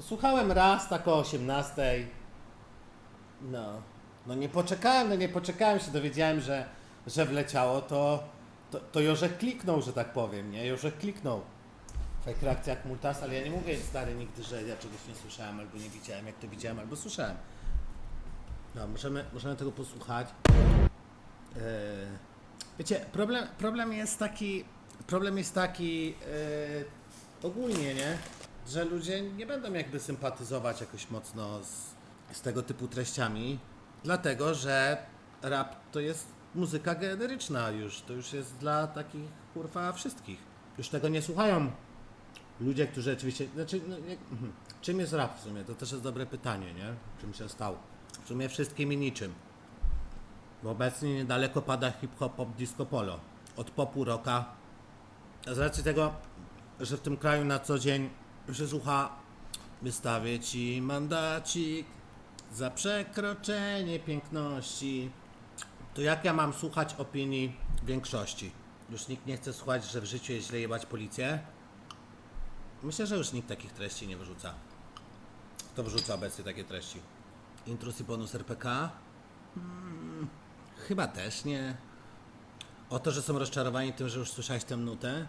Słuchałem raz tak o 18. No. No nie poczekałem, no nie poczekałem się, dowiedziałem, że, że wleciało, to, to, to Jorzech kliknął, że tak powiem, nie? Jorzech kliknął. Tak reakcja jak multas, ale ja nie mówię stary nigdy, że ja czegoś nie słyszałem albo nie widziałem, jak to widziałem albo słyszałem. No, możemy, możemy tego posłuchać. Eee, wiecie, problem, problem jest taki, problem jest taki eee, ogólnie, nie? Że ludzie nie będą jakby sympatyzować jakoś mocno z, z tego typu treściami, dlatego że rap to jest muzyka generyczna już, to już jest dla takich kurwa wszystkich. Już tego nie słuchają ludzie, którzy rzeczywiście, znaczy, no, mhm. czym jest rap w sumie? To też jest dobre pytanie, nie? Czym się stał? W sumie wszystkim i niczym. Bo obecnie niedaleko pada hip-hop, pop, disco, polo. Od popu, rocka. Z racji tego, że w tym kraju na co dzień się słucha wystawię ci mandacik za przekroczenie piękności, to jak ja mam słuchać opinii większości? Już nikt nie chce słuchać, że w życiu jest źle jebać policję? Myślę, że już nikt takich treści nie wyrzuca. Kto wyrzuca obecnie takie treści? Intrus i bonus RPK? Hmm, chyba też nie. O to, że są rozczarowani tym, że już słyszałeś tę nutę?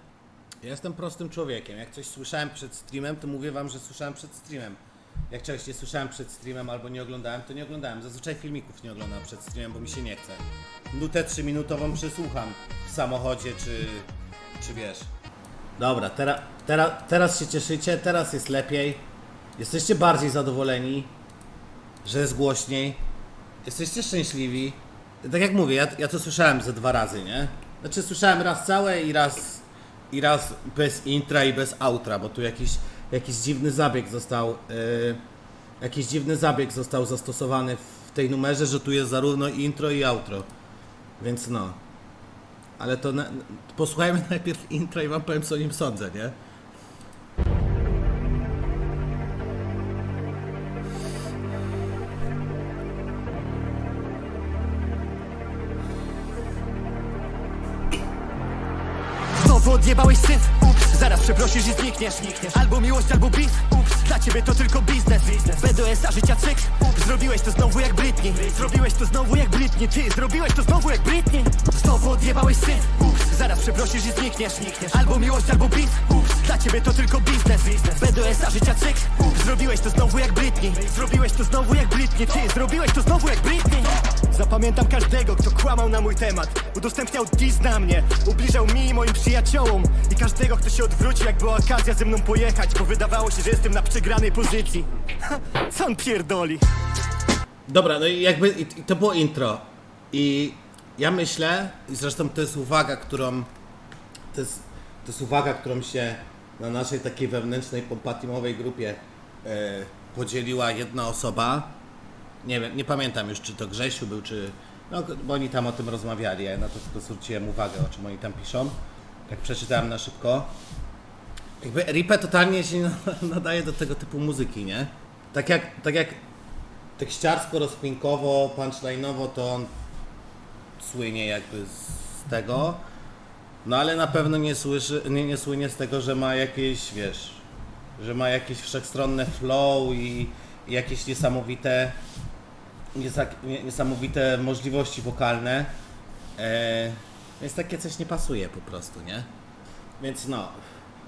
Ja jestem prostym człowiekiem. Jak coś słyszałem przed streamem, to mówię wam, że słyszałem przed streamem. Jak czegoś nie słyszałem przed streamem albo nie oglądałem, to nie oglądałem. Zazwyczaj filmików nie oglądam przed streamem, bo mi się nie chce. Nutę 3-minutową przysłucham w samochodzie, czy, czy wiesz. Dobra, teraz, teraz, teraz się cieszycie, teraz jest lepiej. Jesteście bardziej zadowoleni, że jest głośniej. Jesteście szczęśliwi. Tak jak mówię, ja, ja to słyszałem ze dwa razy, nie? Znaczy słyszałem raz całe i raz, i raz bez intra i bez outra, bo tu jakiś, jakiś dziwny zabieg został yy, jakiś dziwny zabieg został zastosowany w tej numerze, że tu jest zarówno intro i outro. Więc no. Ale to na, posłuchajmy najpierw intra i wam powiem co o nim sądzę, nie? Odjebałeś syf Ups. Zaraz przeprosisz i znikniesz Albo miłość, albo bis Ups. Dla ciebie to tylko biznes BDS-a życia cykl Ups. Zrobiłeś to znowu jak Britney Zrobiłeś to znowu jak Britney Ty zrobiłeś to znowu jak Britney Znowu odjebałeś syf Ups. Zaraz przeprosisz i znikniesz Albo miłość, albo bis Ups. Dla ciebie to tylko biznes BDS-a życia Ups. Zrobiłeś to znowu jak Britney. Zrobiłeś to znowu jak Britney. Ty zrobiłeś to znowu jak Britney. Zapamiętam każdego, kto kłamał na mój temat. Udostępniał dis na mnie. Ubliżał mi i moim przyjaciołom. I każdego, kto się odwrócił, jak była okazja ze mną pojechać Bo wydawało się, że jestem na przegranej pozycji. Ha, Co on pierdoli? Dobra, no i jakby i, to było intro. I ja myślę, i zresztą to jest uwaga, którą to jest, to jest uwaga, którą się na naszej takiej wewnętrznej pompatimowej grupie podzieliła jedna osoba. Nie wiem, nie pamiętam już, czy to Grzesiu był, czy. No, bo oni tam o tym rozmawiali, ja na to tylko zwróciłem uwagę, o czym oni tam piszą. Jak przeczytałem na szybko. Jakby Ripę totalnie się nadaje do tego typu muzyki, nie? Tak jak, tak jak tekściarsko, rozkminkowo, punchline'owo to on słynie jakby z tego. No ale na pewno nie, słyszy, nie, nie słynie z tego, że ma jakieś, wiesz, że ma jakieś wszechstronne flow i, jakieś niesamowite, niesa, nie, niesamowite możliwości wokalne. E, więc takie coś nie pasuje po prostu, nie? Więc no.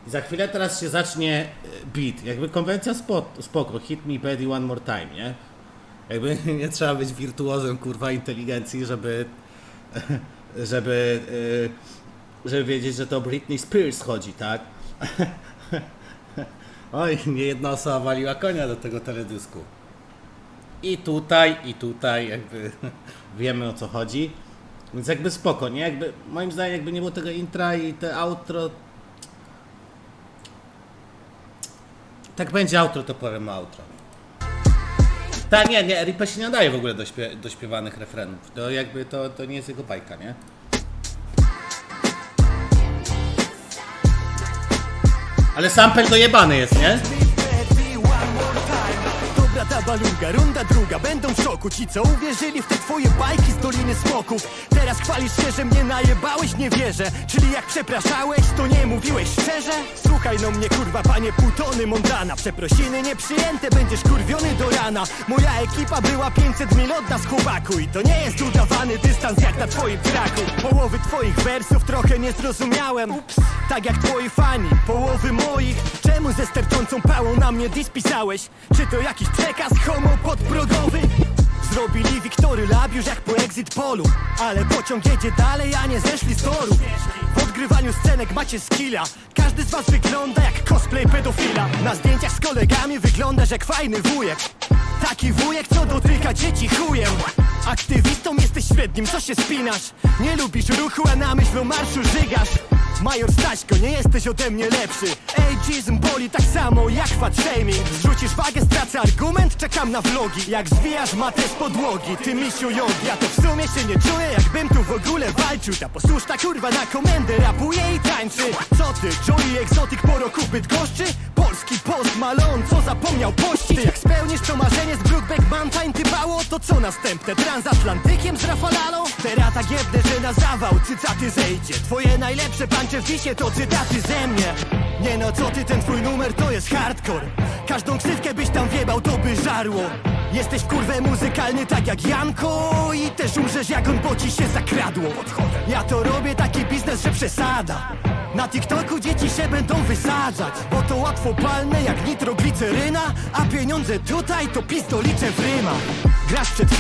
I za chwilę teraz się zacznie e, beat. Jakby konwencja spoko, spoko. Hit me baby one more time, nie? Jakby nie trzeba być wirtuozem kurwa inteligencji, żeby żeby y, żeby wiedzieć, że to Britney Spears chodzi, tak? Oj, nie jedna osoba waliła konia do tego teledysku. I tutaj, i tutaj jakby wiemy o co chodzi. Więc jakby spoko, nie? Jakby, moim zdaniem jakby nie było tego intra i te outro Tak będzie outro, to powiem outro. Tak, nie, nie, Ripa się nie nadaje w ogóle do, śpie- do śpiewanych refrenów. To jakby to, to nie jest jego bajka, nie? Ale sample dojebany jest, nie? Ta balunga, runda druga, będą w szoku Ci co uwierzyli w te twoje bajki z Doliny Smoków Teraz chwalisz się, że mnie najebałeś, nie wierzę Czyli jak przepraszałeś, to nie mówiłeś szczerze? Słuchaj no mnie kurwa, panie półtony Montana Przeprosiny nieprzyjęte, będziesz kurwiony do rana Moja ekipa była 500 mil od nas chłopaku I to nie jest udawany dystans jak na twoim traku Połowy twoich wersów trochę nie zrozumiałem Ups. Tak jak twoi fani, połowy moich Czemu ze sterczącą pałą na mnie dis pisałeś? Czy to jakiś przekaz homo podbrodowy? Zrobili Wiktory Lab już jak po exit polu. Ale pociąg jedzie dalej, a nie zeszli z toru. W odgrywaniu scenek macie skilla. Każdy z was wygląda jak cosplay pedofila. Na zdjęciach z kolegami wyglądasz jak fajny wujek. Taki wujek, co dotyka dzieci chujem. Aktywistą jesteś średnim, co się spinasz? Nie lubisz ruchu, a na myśl o marszu żygasz Major Staśko, nie jesteś ode mnie lepszy. Ageism boli tak samo jak fat shaming. Zrzucisz wagę, stracę argument, czekam na vlogi. Jak zwijasz matę z podłogi, ty misiu jogi. Ja to w sumie się nie czuję, jakbym tu w ogóle walczył. Ta posłuszna kurwa na komendę rapuje i tańczy. Co ty, Joey Exotic po roku Bydgoszczy? Polski post Malone, co zapomniał pościć? Jak spełnisz to marzenie z Brookback Mountain Ty bało, to co następne? Transatlantykiem z Rafalalą? Teraz tak jebnę, że na zawał cycaty zejdzie. Twoje najlepsze pancze w dzisie to cytaty ze mnie. Nie no, co ty, ten twój numer to jest hardcore. Każdą ksywkę byś tam wiebał, to by żarło. Jesteś w kurwę muzykalny tak jak Janko I też umrzesz jak on, bo ci się zakradło. Ja to robię taki biznes, że przesada. Na TikToku dzieci się będą wysadzać Bo to łatwo palne jak nitrogliceryna A pieniądze tutaj to pistolicze w rymach. Grasz przed 15,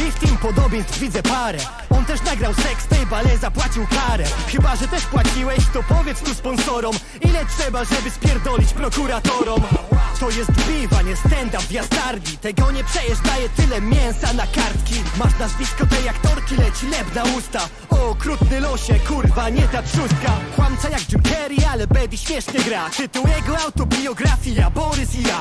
podobieństw widzę parę. On też nagrał sextape, ale zapłacił karę. Chyba, że też płaciłeś, to powiedz tu sponsorom Ile trzeba, żeby spierdolić prokuratorom. To jest biwa, nie stand-up w jastarni Tego nie przejesz, daje tyle mięsa na kartki. Masz nazwisko tej aktorki, leci lep na usta. O, okrutny losie, kurwa, nie ta trzustka. Kłamca jak Jim Carrey, ale Betty śmiesznie gra. Tytuł jego autobiografia, Borys i ja.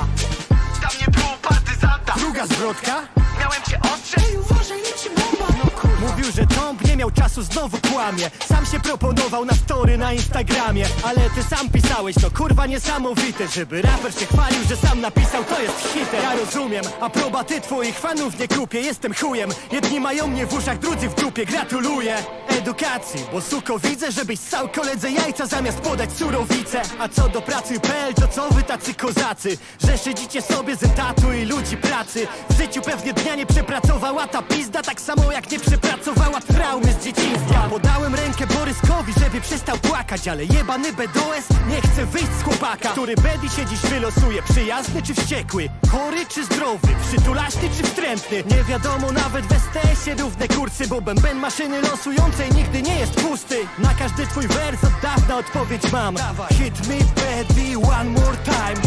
Tam nie było partyzanta. Druga zwrotka Miałem cię ostrzec. Ej, uważaj, leci bomba. Mówił, że Tomb nie miał czasu, znowu kłamie. Sam się proponował na story na Instagramie. Ale ty sam pisałeś, to kurwa niesamowite. Żeby raper się chwalił, że sam napisał, to jest hitem Ja rozumiem, aprobaty twoich fanów nie kupię. Jestem chujem, jedni mają mnie w uszach, drudzy w dupie. Gratuluję edukacji, bo suko widzę Żebyś ssał koledze jajca zamiast podać surowicę. A co do pracy PL, to co wy tacy kozacy Że szydzicie sobie z etatu i ludzi pracy. W życiu pewnie dnia nie przepracowała ta pizda Tak samo jak nie przepracowała traumy z dzieciństwa. Podałem rękę Boryskowi, żeby przestał płakać Ale jebany BDOS nie chce wyjść z chłopaka Który Bedi się dziś wylosuje, przyjazny czy wściekły Chory czy zdrowy, przytulaśny czy wstrętny. Nie wiadomo nawet w STS-ie równe kursy Bo bęben maszyny nigdy nie jest pusty Na każdy twój wers od dawna odpowiedź mam Hit me Bedi one more time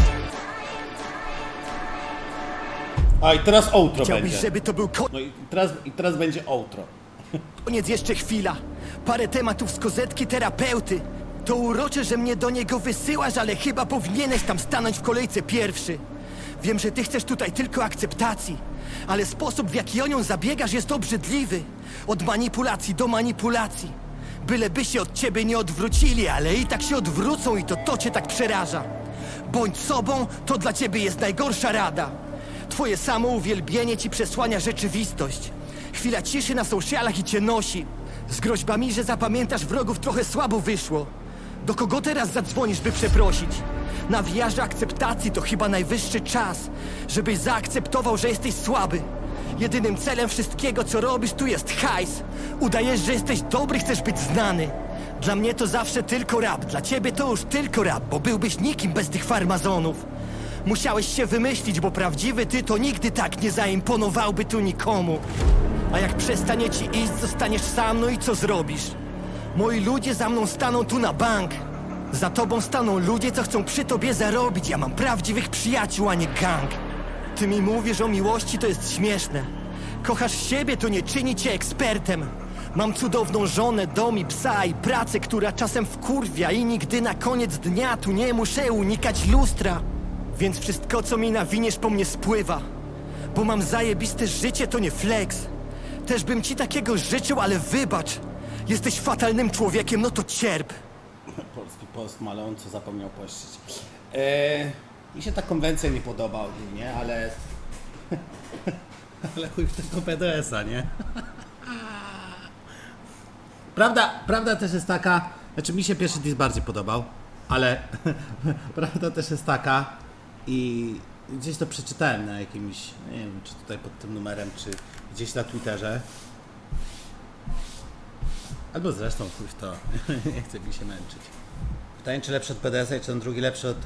A i teraz outro Chciałbyś, będzie. żeby to był ko- No i teraz, i teraz będzie outro. Koniec jeszcze chwila. Parę tematów z kozetki terapeuty. To urocze, że mnie do niego wysyłasz, ale chyba powinieneś tam stanąć w kolejce pierwszy. Wiem, że ty chcesz tutaj tylko akceptacji, ale sposób w jaki o nią zabiegasz jest obrzydliwy. Od manipulacji do manipulacji. Byleby się od ciebie nie odwrócili, ale i tak się odwrócą i to to cię tak przeraża. Bądź sobą, to dla ciebie jest najgorsza rada. Twoje samo uwielbienie ci przesłania rzeczywistość. Chwila ciszy na socialach i cię nosi. Z groźbami, że zapamiętasz wrogów trochę słabo wyszło. Do kogo teraz zadzwonisz, by przeprosić? Na wiarze akceptacji to chyba najwyższy czas, żebyś zaakceptował, że jesteś słaby. Jedynym celem wszystkiego, co robisz, tu jest hajs. Udajesz, że jesteś dobry, chcesz być znany. Dla mnie to zawsze tylko rap, dla ciebie to już tylko rap, bo byłbyś nikim bez tych farmazonów. Musiałeś się wymyślić, bo prawdziwy ty to nigdy tak nie zaimponowałby tu nikomu. A jak przestanie ci iść, zostaniesz sam, no i co zrobisz? Moi ludzie za mną staną tu na bank. Za tobą staną ludzie, co chcą przy tobie zarobić. Ja mam prawdziwych przyjaciół, a nie gang. Ty mi mówisz o miłości, to jest śmieszne. Kochasz siebie, to nie czyni cię ekspertem. Mam cudowną żonę, dom i psa i pracę, która czasem wkurwia i nigdy na koniec dnia tu nie muszę unikać lustra. Więc wszystko, co mi nawiniesz, po mnie spływa. Bo mam zajebiste życie, to nie flex. Też bym ci takiego życzył, ale wybacz. Jesteś fatalnym człowiekiem, no to cierp. Post Malone, co zapomniał pościć. Eee, mi się ta konwencja nie podoba ogólnie, ale... ale chuj w tego PDS-a, nie? Prawda, prawda też jest taka, znaczy mi się pierwszy diss bardziej podobał, ale prawda też jest taka i gdzieś to przeczytałem na jakimś, nie wiem, czy tutaj pod tym numerem, czy gdzieś na Twitterze. Albo zresztą chuj w to, nie chce mi się męczyć. Pytanie, czy lepszy od PDS-a, czy ten drugi lepszy od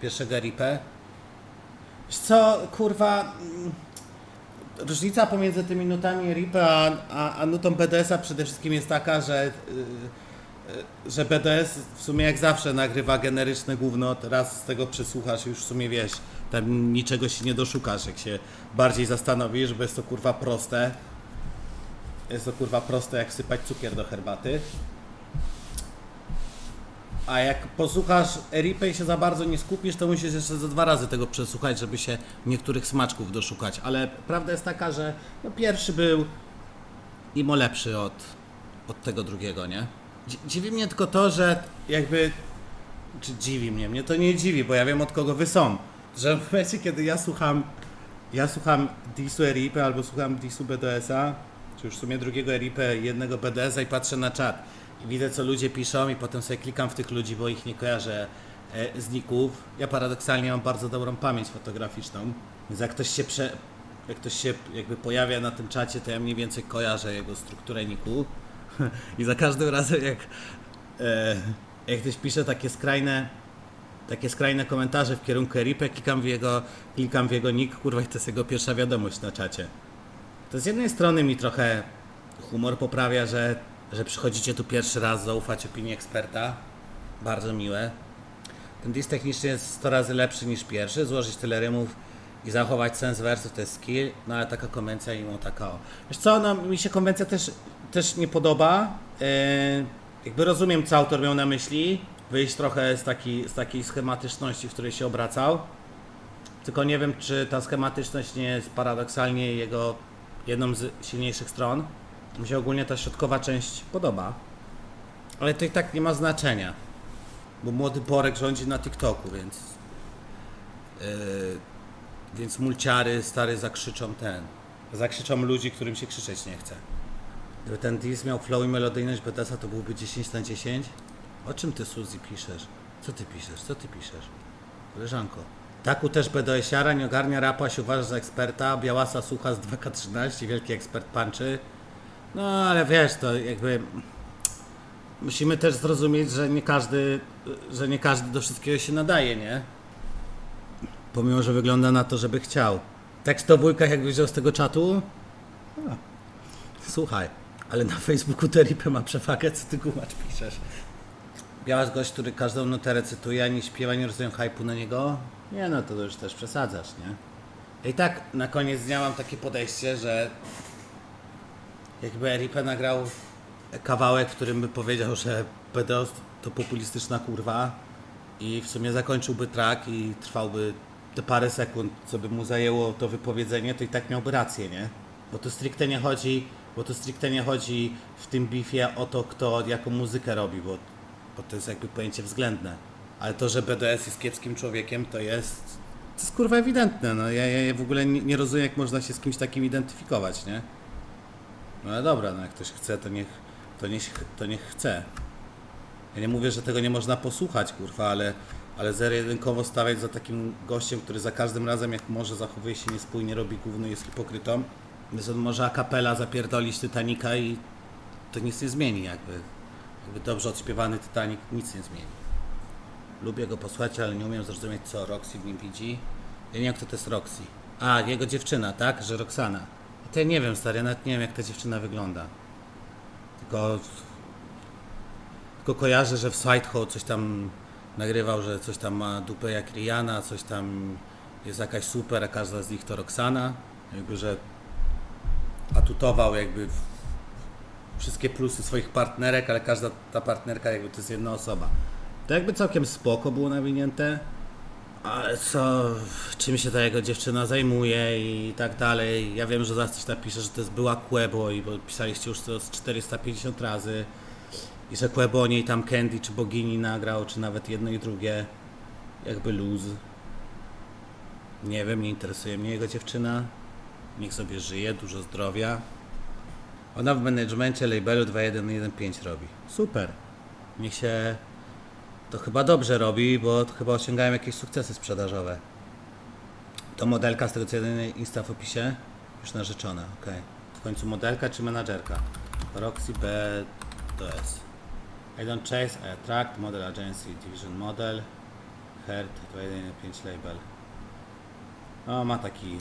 pierwszego RIP? Wiesz co, kurwa, mm, różnica pomiędzy tymi nutami RIP a, a, a nutą BDS-a przede wszystkim jest taka, że, yy, że BDS w sumie jak zawsze nagrywa generyczne gówno, raz z tego przesłuchasz i już w sumie wiesz, tam niczego się nie doszukasz, jak się bardziej zastanowisz, bo jest to kurwa proste. Jest to kurwa proste jak sypać cukier do herbaty. A jak posłuchasz Eripę i się za bardzo nie skupisz, to musisz jeszcze za dwa razy tego przesłuchać, żeby się niektórych smaczków doszukać. Ale prawda jest taka, że no pierwszy był imo lepszy od, od tego drugiego, nie? Dzi- Dziwi mnie tylko to, że jakby. Czy dziwi mnie? Mnie to nie dziwi, bo ja wiem od kogo wy są. Że w momencie, kiedy ja słucham. Ja słucham Disu Eripy albo słucham Disu BDS-a, czy już w sumie drugiego Eripę i jednego BDS-a i patrzę na czat. Widzę, co ludzie piszą, i potem sobie klikam w tych ludzi, bo ich nie kojarzę e, z ników. Ja paradoksalnie mam bardzo dobrą pamięć fotograficzną, więc jak ktoś się prze, jak ktoś się jakby pojawia na tym czacie, to ja mniej więcej kojarzę jego strukturę niku. I za każdym razem, jak, e, jak ktoś pisze takie skrajne, takie skrajne komentarze w kierunku Eripę, klikam w jego, klikam w jego nick, kurwa, i to jest jego pierwsza wiadomość na czacie. To z jednej strony mi trochę humor poprawia, że, że przychodzicie tu pierwszy raz zaufać opinii eksperta. Bardzo miłe. Ten diss technicznie jest 100 razy lepszy niż pierwszy. Złożyć tyle rymów i zachować sens wersów to jest skill, no ale taka konwencja mimo taka o. Wiesz co, no mi się konwencja też, też nie podoba. Yy, jakby rozumiem, co autor miał na myśli. Wyjść trochę z, taki, z takiej schematyczności, w której się obracał. Tylko nie wiem, czy ta schematyczność nie jest paradoksalnie jego jedną z silniejszych stron. Mi się ogólnie ta środkowa część podoba. Ale to i tak nie ma znaczenia. Bo młody Borek rządzi na TikToku, więc. Yy, więc mulciary stary zakrzyczą ten. Zakrzyczą ludzi, którym się krzyczeć nie chce. Gdyby ten diss miał flow i melodyjność BTS-a, to byłby 10 na 10. O czym ty, Suzy, piszesz? Co ty piszesz? Co ty piszesz? Koleżanko. Taku też BDS-iara, nie ogarnia rapa, się uważa za eksperta. Białasa słucha z 2K13, wielki ekspert punczy. No ale wiesz, to jakby musimy też zrozumieć, że nie każdy, że nie każdy do wszystkiego się nadaje, nie? Pomimo, że wygląda na to, żeby chciał. Tekst o bójkach jak wziął z tego czatu? Słuchaj, ale na Facebooku Teripę ma przewagę, co ty gumacz piszesz. Białaś gość, który każdą nutę recytuje, ani śpiewa, nie rozumiem hypu na niego? Nie no, to już też przesadzasz, nie? I tak na koniec dnia mam takie podejście, że jakby Eripe nagrał kawałek, w którym by powiedział, że PDOS to populistyczna kurwa i w sumie zakończyłby track i trwałby te parę sekund, co by mu zajęło to wypowiedzenie, to i tak miałby rację, nie? Bo tu stricte nie chodzi, bo tu stricte nie chodzi w tym bifie o to, kto jaką muzykę robi, bo, bo to jest jakby pojęcie względne. Ale to, że BDS jest kiepskim człowiekiem, to jest, to jest kurwa ewidentne, no ja, ja w ogóle nie rozumiem, jak można się z kimś takim identyfikować, nie? No ale dobra, no jak ktoś chce, to niech, to niech, to niech chce. Ja nie mówię, że tego nie można posłuchać, kurwa, ale, ale zero-jedynkowo stawiać za takim gościem, który za każdym razem, jak może, zachowuje się niespójnie, robi gówno, jest hipokrytą. Więc on może a capella zapierdolić Titanica i to nic nie zmieni, jakby. Jakby dobrze odśpiewany Titanic nic nie zmieni. Lubię go posłuchać, ale nie umiem zrozumieć, co Roxy w nim widzi. Ja nie wiem, kto to jest Roxy. A, jego dziewczyna, tak? Że Roxana. Ja nie wiem, stary, ja nawet nie wiem, jak ta dziewczyna wygląda. Tylko tylko kojarzę, że w Sideho coś tam nagrywał, że coś tam ma dupę jak Rihanna, coś tam jest jakaś super, a każda z nich to Roxana. Jakby, że atutował jakby wszystkie plusy swoich partnerek, ale każda ta partnerka jakby to jest jedna osoba. To jakby całkiem spoko było nawinięte, ale co, czym się ta jego dziewczyna zajmuje i tak dalej. Ja wiem, że zaraz coś napisze, że to jest była Quebo i bo pisaliście już to z 450 razy. I że Quebo o niej tam Candy czy Bogini nagrał, czy nawet jedno i drugie. Jakby luz. Nie wiem, nie interesuje mnie jego dziewczyna. Niech sobie żyje, dużo zdrowia. Ona w managemencie labelu 2115 robi. Super. Niech się... To chyba dobrze robi, bo chyba osiągają jakieś sukcesy sprzedażowe. To modelka z tego co jedynie Insta w opisie? Już narzeczona, okej. W końcu modelka czy menadżerka? Roxy B to S. I don't chase, I attract, model agency, division model, Herd 215 label. O, ma taki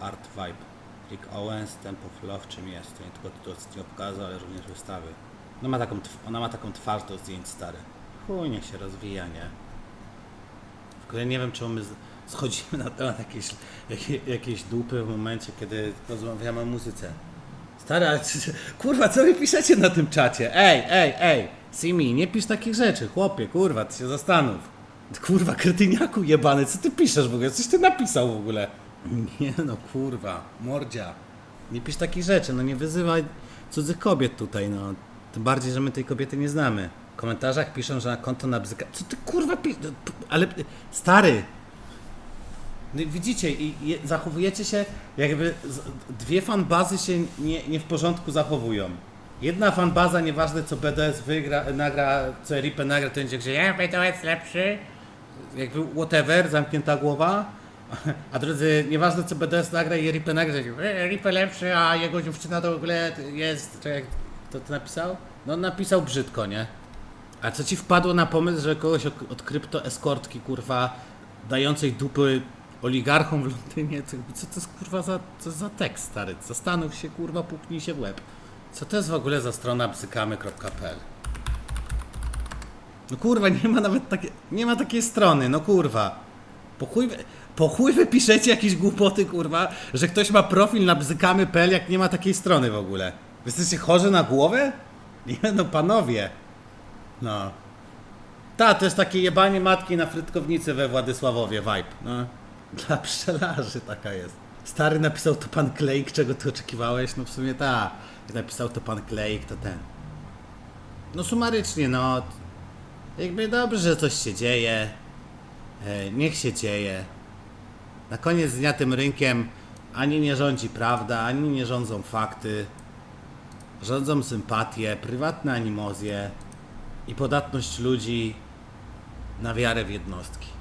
art vibe. Rick Owens, Tempo of Love, czym jest? To nie tylko to nie pokazał, ale również wystawy. No ma taką, ona ma taką twarz do zdjęć stary. Chuj, się rozwija, nie? W ogóle nie wiem, czemu my schodzimy na temat jakiejś, jakiej, jakiejś dupy w momencie, kiedy rozmawiamy o muzyce. Czy- kurwa, co wy piszecie na tym czacie? Ej, ej, ej, Simi, nie pisz takich rzeczy, chłopie, kurwa, ty się zastanów. Kurwa, kretyniaku jebany, co ty piszesz w ogóle? Coś ty napisał w ogóle? Nie no, kurwa, mordzia. Nie pisz takich rzeczy, no nie wyzywaj cudzych kobiet tutaj, no. Tym bardziej, że my tej kobiety nie znamy. W komentarzach piszą, że na konto na bzyka... Co ty kurwa pi... no, Ale... Stary, no widzicie, i, zachowujecie się jakby dwie fanbazy się nie, nie w porządku zachowują. Jedna fanbaza, nieważne co BDS wygra, nagra, co Ripę nagra, to będzie, że ja BDS lepszy, jakby whatever, zamknięta głowa. A drodzy, nieważne co BDS nagra i Ripę nagra, że Ripę lepszy, a jego dziewczyna to w ogóle jest, czy jak to ty napisał? No napisał brzydko, nie? A co ci wpadło na pomysł, że kogoś od, od krypto eskortki, kurwa, dającej dupy oligarchom w Londynie? Co to jest kurwa za, co za tekst, stary? Zastanów się, kurwa, puknij się w łeb. Co to jest w ogóle za strona bzykamy.pl? No kurwa, nie ma nawet takie, nie ma takiej strony, no kurwa. Po chuj, po chuj wy piszecie jakieś głupoty, kurwa, że ktoś ma profil na bzykamy.pl, jak nie ma takiej strony w ogóle. Wy jesteście chorzy na głowę? Nie no, panowie. No. Ta, to jest takie jebanie matki na frytkownicy we Władysławowie vibe. No. Dla pszczelarzy taka jest. Stary napisał to pan Klejk, czego ty oczekiwałeś? No w sumie ta. Jak napisał to pan Klejk, to ten. No sumarycznie, no. Jakby dobrze, że coś się dzieje. E, niech się dzieje. Na koniec dnia tym rynkiem ani nie rządzi prawda, ani nie rządzą fakty. Rządzą sympatie, prywatne animozje i podatność ludzi na wiarę w jednostki.